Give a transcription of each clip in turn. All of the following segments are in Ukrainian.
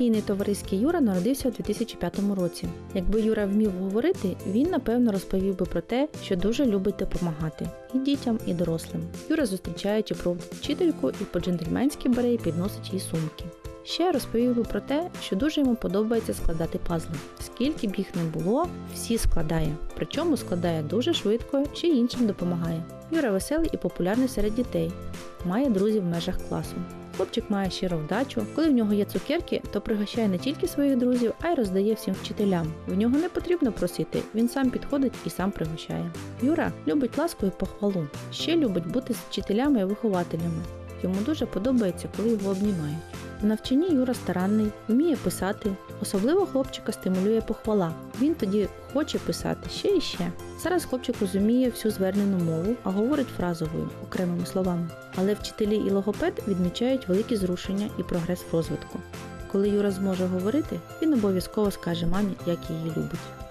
Спокійний товариський Юра народився у 2005 році. Якби Юра вмів говорити, він напевно розповів би про те, що дуже любить допомагати і дітям, і дорослим. Юра зустрічає чи проводить вчительку і по-джентльменськи бере і підносить їй сумки. Ще розповів би про те, що дуже йому подобається складати пазли. Скільки б їх не було, всі складає. Причому складає дуже швидко, ще іншим допомагає. Юра веселий і популярний серед дітей, має друзів в межах класу. Хлопчик має щиру вдачу. Коли в нього є цукерки, то пригощає не тільки своїх друзів, а й роздає всім вчителям. В нього не потрібно просити, він сам підходить і сам пригощає. Юра любить ласку і похвалу. Ще любить бути з вчителями і вихователями. Йому дуже подобається, коли його обнімають. В навчанні Юра старанний, вміє писати. Особливо хлопчика стимулює похвала. Він тоді хоче писати ще і ще. Зараз хлопчик розуміє всю звернену мову, а говорить фразовою, окремими словами. Але вчителі і логопед відмічають великі зрушення і прогрес в розвитку. Коли Юра зможе говорити, він обов'язково скаже мамі, як її любить.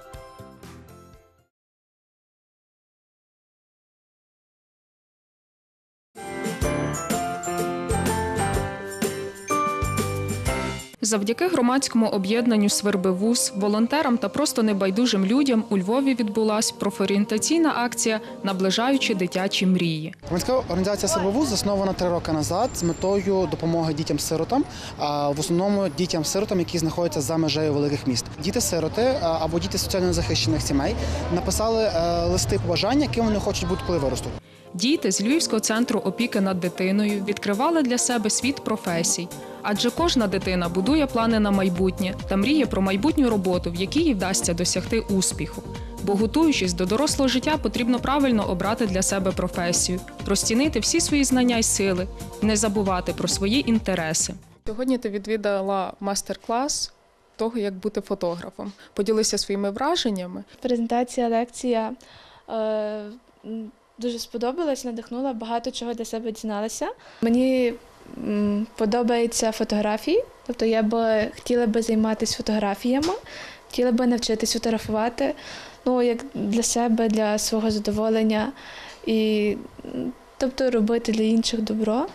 Завдяки громадському об'єднанню Свербивуз, волонтерам та просто небайдужим людям у Львові відбулась профорієнтаційна акція Наближаючи дитячі мрії. Громадська організація «Сербовуз» заснована три роки назад з метою допомоги дітям-сиротам, в основному дітям-сиротам, які знаходяться за межею великих міст. Діти-сироти або діти соціально захищених сімей написали е, листи побажання, яким вони хочуть бути, коли виростуть. Діти з Львівського центру опіки над дитиною відкривали для себе світ професій. Адже кожна дитина будує плани на майбутнє та мріє про майбутню роботу, в якій їй вдасться досягти успіху. Бо готуючись до дорослого життя, потрібно правильно обрати для себе професію, розцінити всі свої знання й сили, не забувати про свої інтереси. Сьогодні ти відвідала майстер-клас того, як бути фотографом. Поділися своїми враженнями. Презентація, лекція е, дуже сподобалась, надихнула, багато чого для себе дізналася. Мені подобаються фотографії, тобто я би хотіла би займатися фотографіями, хотіла би навчитись фотографувати, ну, як для себе, для свого задоволення і тобто робити для інших добро,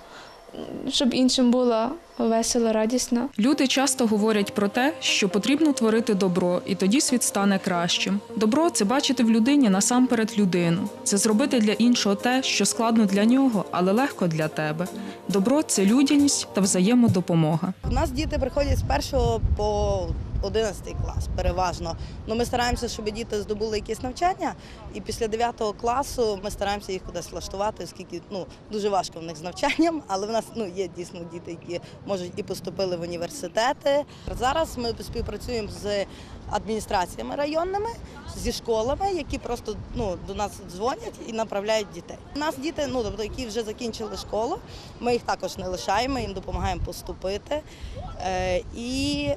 щоб іншим було весело, радісно. Люди часто говорять про те, що потрібно творити добро, і тоді світ стане кращим. Добро це бачити в людині насамперед людину. Це зробити для іншого те, що складно для нього, але легко для тебе. Добро це людяність та взаємодопомога. У нас діти приходять з першого по 11 клас, переважно. Ну, ми стараємося, щоб діти здобули якесь навчання, і після 9 класу ми стараємося їх кудись влаштувати, оскільки ну, дуже важко в них з навчанням, але в нас ну, є дійсно діти, які можуть і поступили в університети. Зараз ми співпрацюємо з адміністраціями районними, зі школами, які просто ну, до нас дзвонять і направляють дітей. У нас діти, ну тобто, які вже закінчили школу, ми їх також не лишаємо, їм допомагаємо поступити. Е, і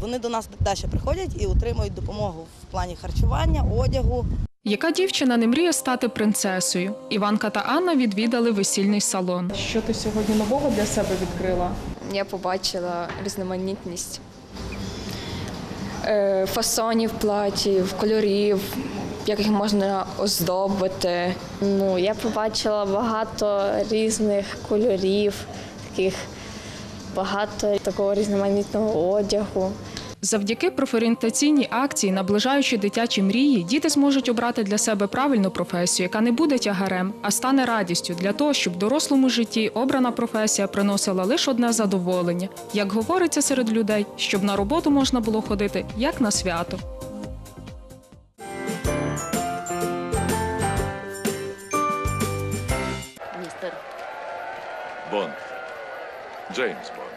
вони до нас далі приходять і отримують допомогу в плані харчування, одягу. Яка дівчина не мріє стати принцесою? Іванка та Анна відвідали весільний салон. Що ти сьогодні нового для себе відкрила? я побачила різноманітність е, фасонів платів, кольорів, як їх можна оздобити. Ну, я побачила багато різних кольорів, таких багато такого різноманітного одягу. Завдяки профорієнтаційній акції, наближаючи дитячі мрії, діти зможуть обрати для себе правильну професію, яка не буде тягарем, а стане радістю для того, щоб в дорослому житті обрана професія приносила лише одне задоволення, як говориться серед людей, щоб на роботу можна було ходити як на свято. James Bond.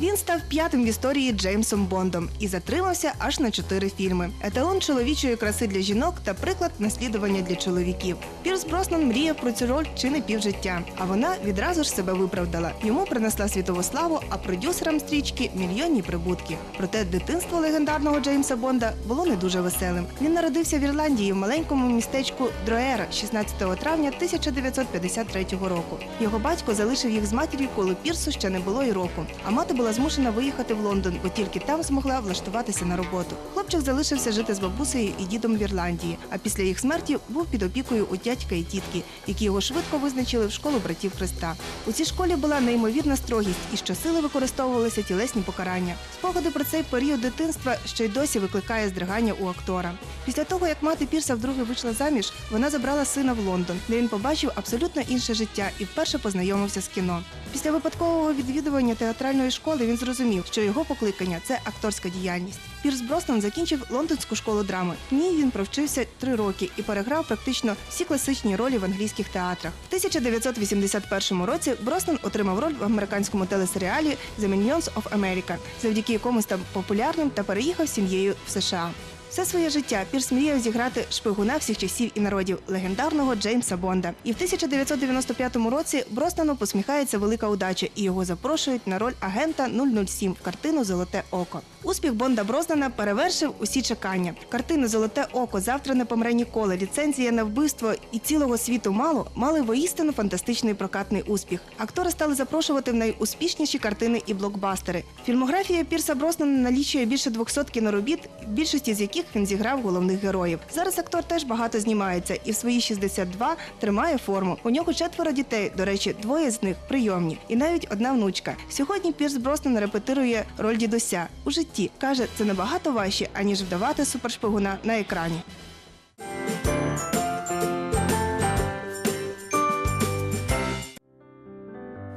Він став п'ятим в історії Джеймсом Бондом і затримався аж на чотири фільми. Еталон чоловічої краси для жінок та приклад наслідування для чоловіків. Пірс Броснан мріяв про цю роль чи не півжиття, а вона відразу ж себе виправдала. Йому принесла світову славу, а продюсерам стрічки мільйонні прибутки. Проте дитинство легендарного Джеймса Бонда було не дуже веселим. Він народився в Ірландії в маленькому містечку Дроера 16 травня 1953 року. Його батько залишив їх з матір'ю, коли Пірсу ще не було й року. А мати була була змушена виїхати в Лондон, бо тільки там змогла влаштуватися на роботу. Хлопчик залишився жити з бабусею і дідом в Ірландії, а після їх смерті був під опікою у дядька і тітки, які його швидко визначили в школу братів Христа. У цій школі була неймовірна строгість і щосили використовувалися тілесні покарання. Спогади про цей період дитинства ще й досі викликає здригання у актора. Після того, як мати Пірса вдруге вийшла заміж, вона забрала сина в Лондон, де він побачив абсолютно інше життя і вперше познайомився з кіно. Після випадкового відвідування театральної школи він зрозумів, що його покликання це акторська діяльність. Пірс Броснан закінчив лондонську школу драми. В ній він провчився три роки і переграв практично всі класичні ролі в англійських театрах. В 1981 році Броснан отримав роль в американському телесеріалі «The Minions of America», завдяки якому став популярним та переїхав з сім'єю в США. Все своє життя Пірс мріяв зіграти шпигуна всіх часів і народів легендарного Джеймса Бонда. І в 1995 році Броснану посміхається велика удача, і його запрошують на роль агента 007 в картину Золоте око. Успіх Бонда Броснана перевершив усі чекання. Картини Золоте око завтра не помре ніколи. Ліцензія на вбивство і цілого світу мало мали воістину фантастичний прокатний успіх. Актори стали запрошувати в найуспішніші картини і блокбастери. Фільмографія Пірса Броснана налічує більше 200 кіноробіт, більшості з яких він зіграв головних героїв. Зараз актор теж багато знімається і в свої 62 тримає форму. У нього четверо дітей. До речі, двоє з них прийомні, і навіть одна внучка. Сьогодні Пірс Броснан репетирує роль дідуся у житті. каже, це набагато важче аніж вдавати супершпигуна на екрані.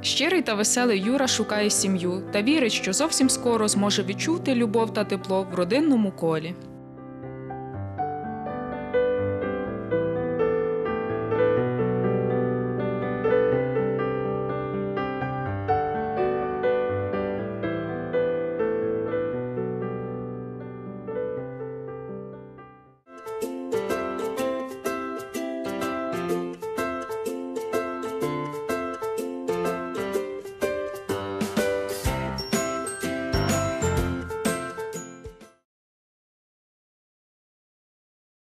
Щирий та веселий Юра шукає сім'ю та вірить, що зовсім скоро зможе відчути любов та тепло в родинному колі.